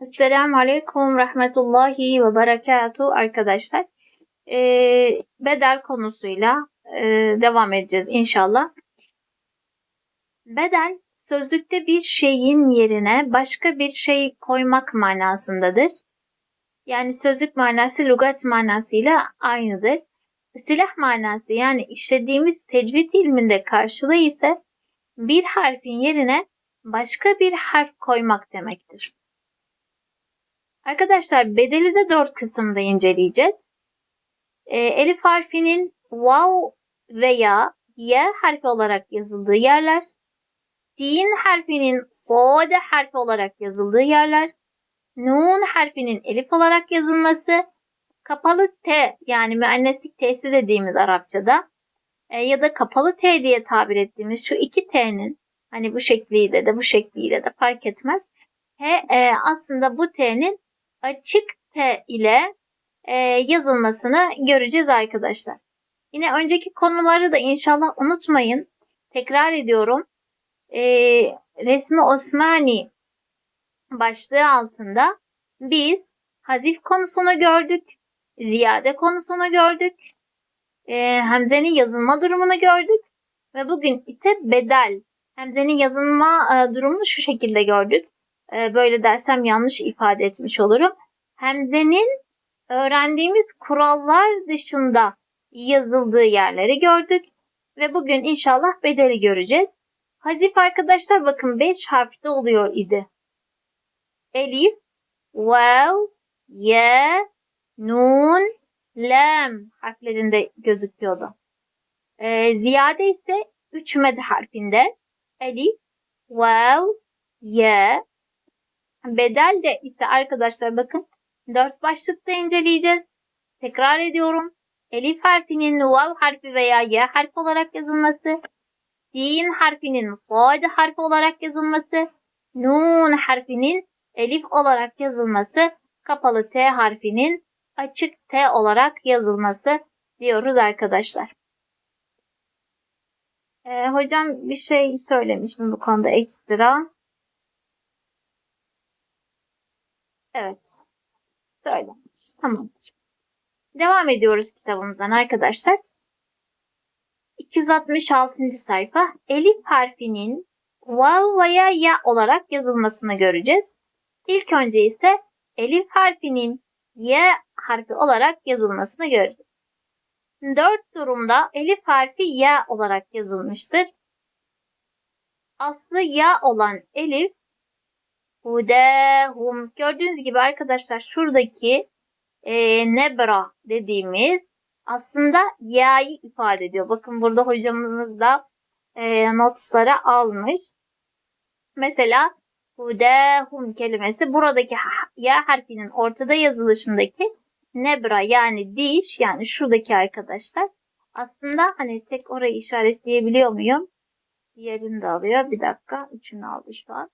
Esselamu Aleyküm Rahmetullahi ve Berekatuhu arkadaşlar. Ee, bedel konusuyla e, devam edeceğiz inşallah. Bedel sözlükte bir şeyin yerine başka bir şey koymak manasındadır. Yani sözlük manası lügat manasıyla aynıdır. Silah manası yani işlediğimiz tecvid ilminde karşılığı ise bir harfin yerine başka bir harf koymak demektir. Arkadaşlar bedeli de dört kısımda inceleyeceğiz. E, elif harfinin vav veya y harfi olarak yazıldığı yerler, sin harfinin sade harfi olarak yazıldığı yerler, nun harfinin elif olarak yazılması, kapalı t yani müenneslik t'si dediğimiz Arapçada e, ya da kapalı t diye tabir ettiğimiz şu iki t'nin hani bu şekliyle de bu şekliyle de fark etmez. He, e, aslında bu t'nin açık T ile e, yazılmasını göreceğiz arkadaşlar. Yine önceki konuları da inşallah unutmayın. Tekrar ediyorum. E, resmi Osmani başlığı altında biz hazif konusunu gördük. Ziyade konusunu gördük. E, Hemze'nin yazılma durumunu gördük. Ve bugün ise bedel. Hemze'nin yazılma e, durumunu şu şekilde gördük. E, böyle dersem yanlış ifade etmiş olurum. Hemze'nin öğrendiğimiz kurallar dışında yazıldığı yerleri gördük ve bugün inşallah bedeli göreceğiz. Hazif arkadaşlar bakın 5 harfte oluyor idi. Elif, vav, ye, nun, lam harflerinde gözüküyordu. Ee, ziyade ise 3 med harfinde. Elif, vav, ye, Bedel de ise arkadaşlar bakın dört başlıkta inceleyeceğiz. Tekrar ediyorum. Elif harfinin vav harfi veya y harfi olarak yazılması, sin harfinin sad harfi olarak yazılması, nun harfinin elif olarak yazılması, kapalı t harfinin açık t olarak yazılması diyoruz arkadaşlar. Ee, hocam bir şey söylemiş mi bu konuda ekstra? Evet. Söylenmiş. Tamamdır. Devam ediyoruz kitabımızdan arkadaşlar. 266. sayfa. Elif harfinin vav veya ya olarak yazılmasını göreceğiz. İlk önce ise elif harfinin y harfi olarak yazılmasını göreceğiz. Dört durumda elif harfi ya olarak yazılmıştır. Aslı ya olan elif hudehum. Gördüğünüz gibi arkadaşlar şuradaki e, nebra dediğimiz aslında ya'yı ifade ediyor. Bakın burada hocamız da e, notlara almış. Mesela hudehum kelimesi buradaki ya harfinin ortada yazılışındaki nebra yani diş yani şuradaki arkadaşlar. Aslında hani tek orayı işaretleyebiliyor muyum? Diğerini de alıyor. Bir dakika. Üçünü aldı şu an.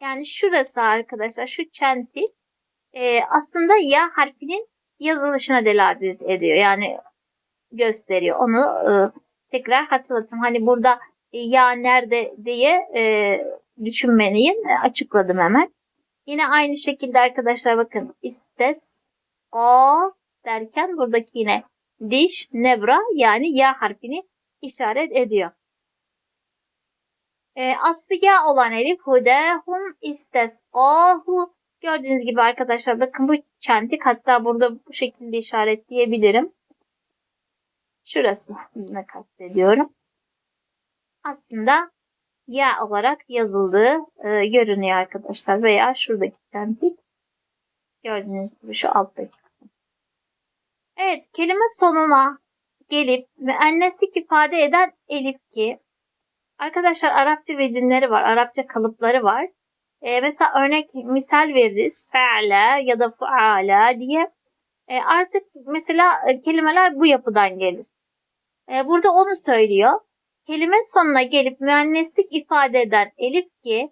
Yani şurası arkadaşlar şu çentik e, aslında ya harfinin yazılışına delalet ediyor. Yani gösteriyor. Onu e, tekrar hatırlatayım. Hani burada e, ya nerede diye e, düşünmeyin. E, açıkladım hemen. Yine aynı şekilde arkadaşlar bakın istes o derken buradaki yine diş nebra yani ya harfini işaret ediyor. E, aslı ya olan elif hudehum istesqahu. Gördüğünüz gibi arkadaşlar bakın bu çentik hatta burada bu şekilde işaretleyebilirim. Şurası ne kastediyorum. Aslında ya olarak yazıldığı e, görünüyor arkadaşlar veya şuradaki çentik. Gördüğünüz gibi şu alttaki. Evet kelime sonuna gelip müenneslik ifade eden elif ki Arkadaşlar Arapça vezinleri var. Arapça kalıpları var. E, mesela örnek misal veririz. Fe'le ya da fu'ala diye. E, artık mesela e, kelimeler bu yapıdan gelir. E, burada onu söylüyor. Kelime sonuna gelip müenneslik ifade eden elif ki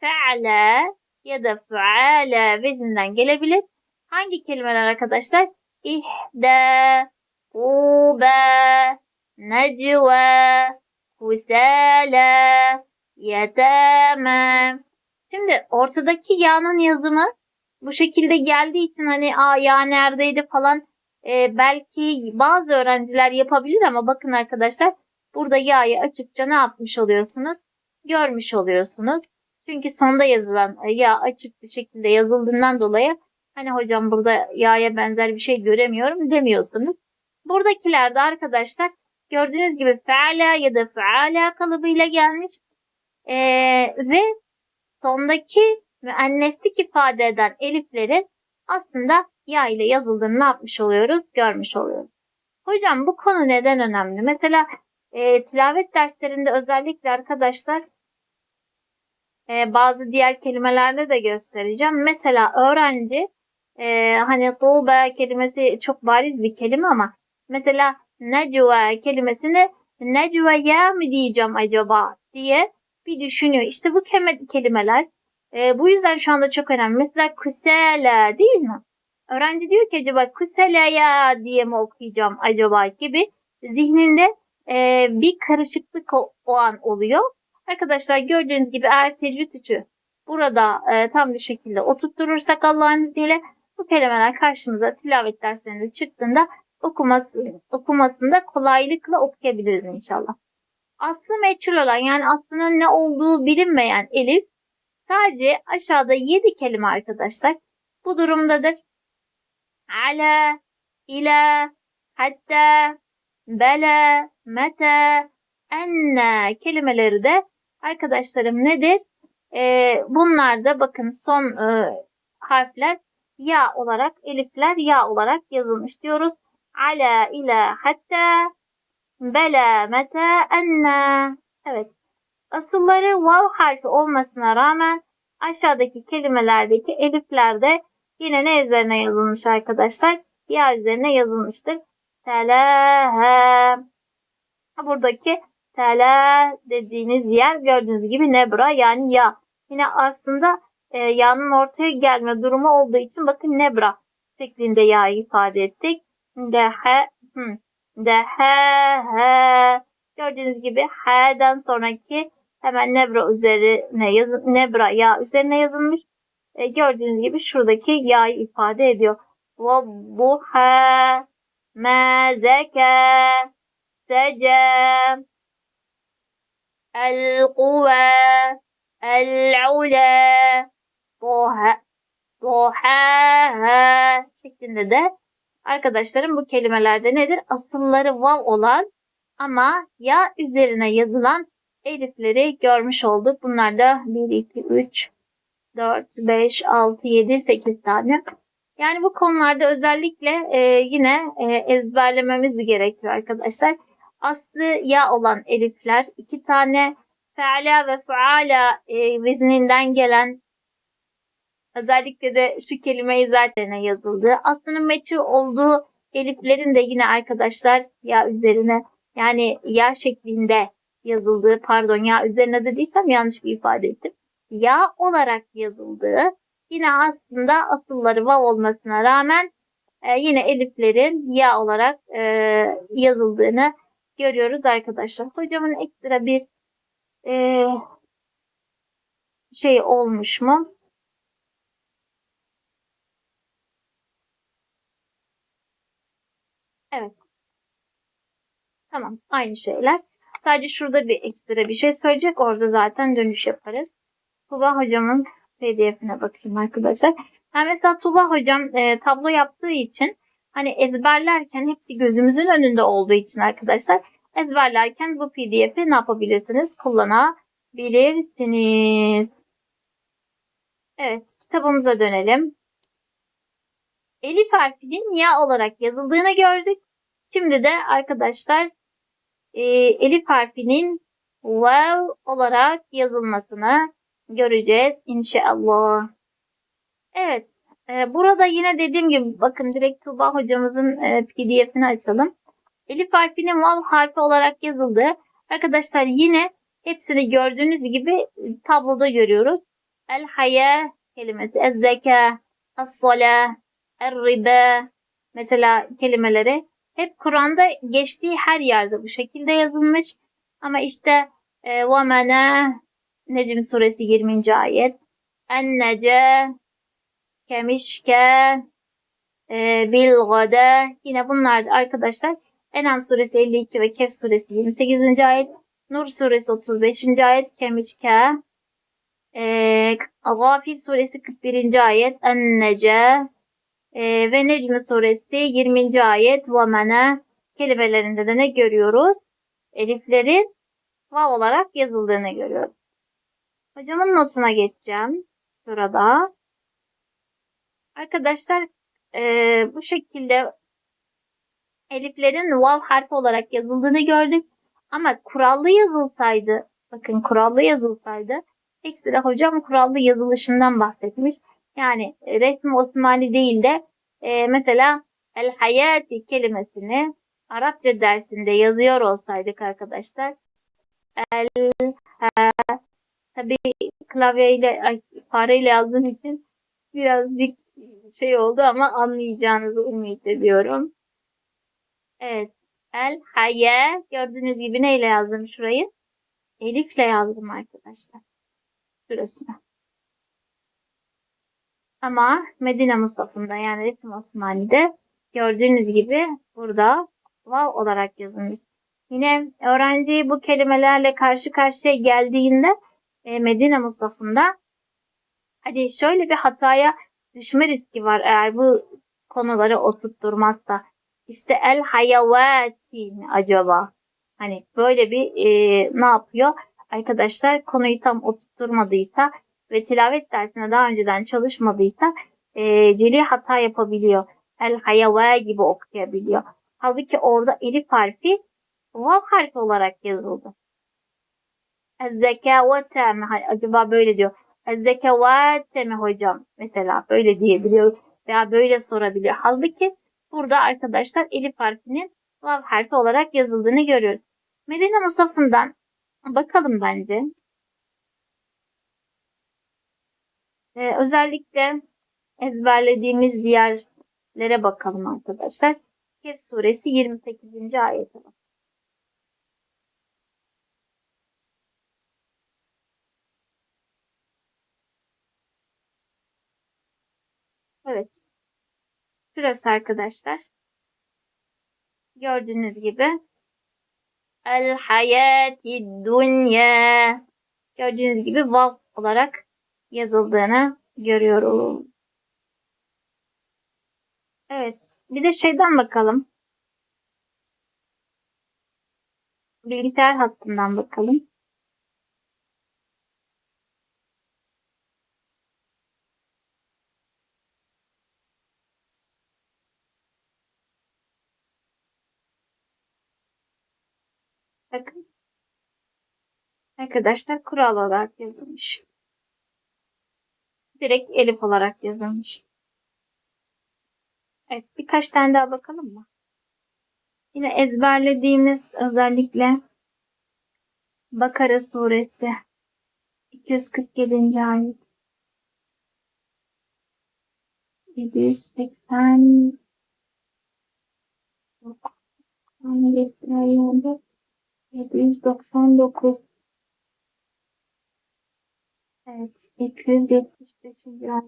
fe'le ya da fu'ala vezinden gelebilir. Hangi kelimeler arkadaşlar? İhde, ube, necve, husala, yetame. Şimdi ortadaki ya'nın yazımı bu şekilde geldiği için hani aa ya neredeydi falan e, belki bazı öğrenciler yapabilir ama bakın arkadaşlar burada ya'yı açıkça ne yapmış oluyorsunuz? Görmüş oluyorsunuz. Çünkü sonda yazılan e, ya açık bir şekilde yazıldığından dolayı hani hocam burada ya'ya benzer bir şey göremiyorum demiyorsunuz. Buradakilerde arkadaşlar gördüğünüz gibi feala ya da feala kalıbıyla gelmiş. Ee, ve sondaki müenneslik ifade eden eliflerin aslında ya ile yazıldığını ne yapmış oluyoruz? Görmüş oluyoruz. Hocam bu konu neden önemli? Mesela e, tilavet derslerinde özellikle arkadaşlar e, bazı diğer kelimelerde de göstereceğim. Mesela öğrenci e, hani tuğbe kelimesi çok bariz bir kelime ama mesela necve kelimesini necveye mi diyeceğim acaba diye bir düşünüyor. İşte bu kelimeler e, bu yüzden şu anda çok önemli. Mesela kusela değil mi? Öğrenci diyor ki acaba kuselaya diye mi okuyacağım acaba gibi zihninde e, bir karışıklık o, o an oluyor. Arkadaşlar gördüğünüz gibi eğer tecvid üçü burada e, tam bir şekilde oturtturursak Allah'ın izniyle bu kelimeler karşımıza tilavet derslerinde çıktığında okuması, okumasında kolaylıkla okuyabiliriz inşallah. Aslı meçhul olan yani aslının ne olduğu bilinmeyen elif sadece aşağıda 7 kelime arkadaşlar. Bu durumdadır. Ala, ila, hatta, bela, meta, enne kelimeleri de arkadaşlarım nedir? Ee, bunlar da bakın son e, harfler ya olarak, elifler ya olarak yazılmış diyoruz. Ala, ila, hatta, bela, meta, enne. Evet. Asılları vav harfi olmasına rağmen aşağıdaki kelimelerdeki eliflerde yine ne üzerine yazılmış arkadaşlar? Ya üzerine yazılmıştır. Telahe. Buradaki tela dediğiniz yer gördüğünüz gibi nebra yani ya. Yine aslında e, ya'nın ortaya gelme durumu olduğu için bakın nebra şeklinde ya ifade ettik. Dehe. Hı. Dehe. He. Gördüğünüz gibi he'den sonraki hemen nebra üzerine yazın, nebra ya üzerine yazılmış. E, gördüğünüz gibi şuradaki ya'yı ifade ediyor. Vadduha ma zeka seca el kuve el ule doha doha şeklinde de arkadaşlarım bu kelimelerde nedir? Asılları vav olan ama ya üzerine yazılan elifleri görmüş olduk. Bunlar da 1, 2, 3, 4, 5, 6, 7, 8 tane. Yani bu konularda özellikle e, yine e, ezberlememiz gerekiyor arkadaşlar. Aslı ya olan elifler iki tane feala ve faala e, vezninden gelen özellikle de şu kelimeyi zaten yazıldı. Aslının meçhul olduğu eliflerin de yine arkadaşlar ya üzerine yani ya şeklinde yazıldığı pardon ya üzerine dediysem yanlış bir ifade ettim. Ya olarak yazıldığı yine aslında asılları vav olmasına rağmen e, yine eliflerin ya olarak e, yazıldığını görüyoruz arkadaşlar. Hocamın ekstra bir e, şey olmuş mu? Evet. Tamam. Aynı şeyler. Sadece şurada bir ekstra bir şey söyleyecek. Orada zaten dönüş yaparız. Tuba hocamın pdf'ine bakayım arkadaşlar. Yani mesela Tuba hocam e, tablo yaptığı için hani ezberlerken hepsi gözümüzün önünde olduğu için arkadaşlar ezberlerken bu pdf'i ne yapabilirsiniz? Kullanabilirsiniz. Evet kitabımıza dönelim. Elif harfinin ya olarak yazıldığını gördük. Şimdi de arkadaşlar e, elif harfinin vav olarak yazılmasını göreceğiz inşallah. Evet. E, burada yine dediğim gibi bakın direkt Tuğba hocamızın e, pdf'ini açalım. Elif harfinin vav harfi olarak yazıldı. Arkadaşlar yine hepsini gördüğünüz gibi e, tabloda görüyoruz. El haya kelimesi, ez zeka, es sala, er riba mesela kelimeleri hep Kur'an'da geçtiği her yerde bu şekilde yazılmış. Ama işte وَمَنَا e, Necm suresi 20. ayet. En-nece kemişke, e, bilgade. Yine bunlar da arkadaşlar Enam suresi 52 ve Kehf suresi 28. ayet. Nur suresi 35. ayet. Kemişke. E, Gafir suresi 41. ayet. Ennece. e, ve Necm suresi 20. ayet. Ve mene kelimelerinde de ne görüyoruz? Eliflerin vav olarak yazıldığını görüyoruz. Hocamın notuna geçeceğim. Şurada. Arkadaşlar e, bu şekilde eliflerin vav harfi olarak yazıldığını gördük. Ama kurallı yazılsaydı, bakın kurallı yazılsaydı, ekstra hocam kurallı yazılışından bahsetmiş. Yani resmi Osmani değil de e, mesela el hayati kelimesini Arapça dersinde yazıyor olsaydık arkadaşlar el ha, tabii klavyeyle ay, fareyle yazdığım için birazcık şey oldu ama anlayacağınızı umut ediyorum. Evet. El haye gördüğünüz gibi neyle yazdım şurayı? Elifle yazdım arkadaşlar. Şurasına. Ama Medine Musaf'ında yani Resim Osmani'de gördüğünüz gibi burada vav olarak yazılmış. Yine öğrenci bu kelimelerle karşı karşıya geldiğinde e, Medine Musaf'ında hani şöyle bir hataya düşme riski var eğer bu konuları oturtturmazsa. İşte el hayavati mi acaba? Hani böyle bir e, ne yapıyor? Arkadaşlar konuyu tam oturtturmadıysa ve tilavet dersine daha önceden çalışmadıysa e, celi hata yapabiliyor. El hayava gibi okuyabiliyor. Halbuki orada elif harfi vav harfi olarak yazıldı. Zekavete mi? Acaba böyle diyor. Zekavete mi hocam? Mesela böyle diyebiliyor veya böyle sorabiliyor. Halbuki burada arkadaşlar elif harfinin vav harfi olarak yazıldığını görüyoruz. Medine Musaf'ından bakalım bence. Ee, özellikle ezberlediğimiz yerlere bakalım arkadaşlar. Kehf suresi 28. ayete bak. Evet. Şurası arkadaşlar. Gördüğünüz gibi El hayati dunya gördüğünüz gibi vav olarak yazıldığını görüyorum. Evet. Bir de şeyden bakalım. Bilgisayar hattından bakalım. Bakın. Arkadaşlar kural olarak yazılmış. Direkt elif olarak yazılmış. Evet birkaç tane daha bakalım mı? Yine ezberlediğimiz özellikle Bakara suresi 247. ayet 780 799 Evet 275. ayet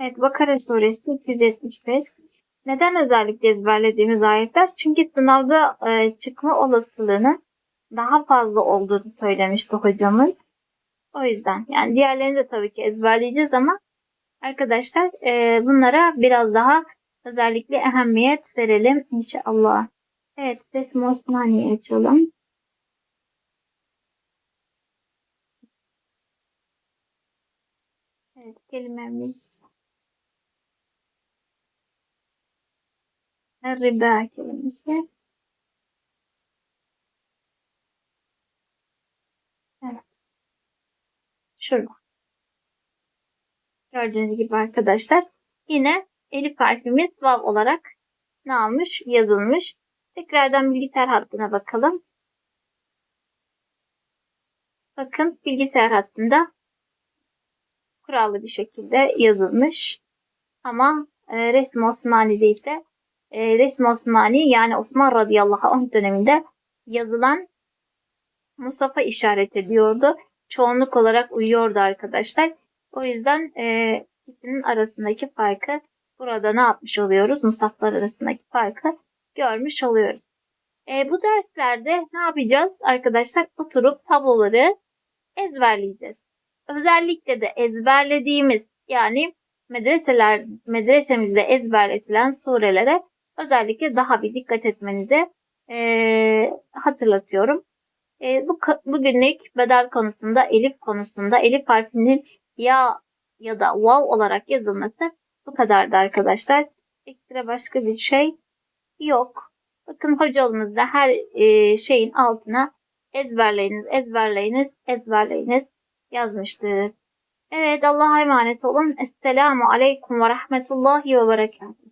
Evet Bakara suresi 275. Neden özellikle ezberlediğimiz ayetler? Çünkü sınavda e, çıkma olasılığını daha fazla olduğunu söylemişti hocamız. O yüzden yani diğerlerini de tabii ki ezberleyeceğiz ama arkadaşlar e, bunlara biraz daha özellikle ehemmiyet verelim inşallah. Evet Resim Osmaniye açalım. Evet kelimemiz riba kelimesi. Evet. Şurada. Gördüğünüz gibi arkadaşlar yine elif harfimiz vav olarak ne almış? Yazılmış. Tekrardan bilgisayar hattına bakalım. Bakın bilgisayar hattında kurallı bir şekilde yazılmış. Ama e, resim Osmani'de ise e, resmi Osmani yani Osman radıyallahu anh döneminde yazılan Musaf'a işaret ediyordu. Çoğunluk olarak uyuyordu arkadaşlar. O yüzden e, ikisinin arasındaki farkı burada ne yapmış oluyoruz? Musaflar arasındaki farkı görmüş oluyoruz. E, bu derslerde ne yapacağız arkadaşlar? Oturup tabloları ezberleyeceğiz. Özellikle de ezberlediğimiz yani medreseler medresemizde ezberletilen surelere özellikle daha bir dikkat etmenizi e, hatırlatıyorum. E, bu bugünlük bedel konusunda elif konusunda elif harfinin ya ya da vav olarak yazılması bu kadardı arkadaşlar. Ekstra başka bir şey yok. Bakın hocamız da her e, şeyin altına ezberleyiniz, ezberleyiniz, ezberleyiniz yazmıştır. Evet Allah'a emanet olun. Esselamu Aleyküm ve Rahmetullahi ve Berekatuhu.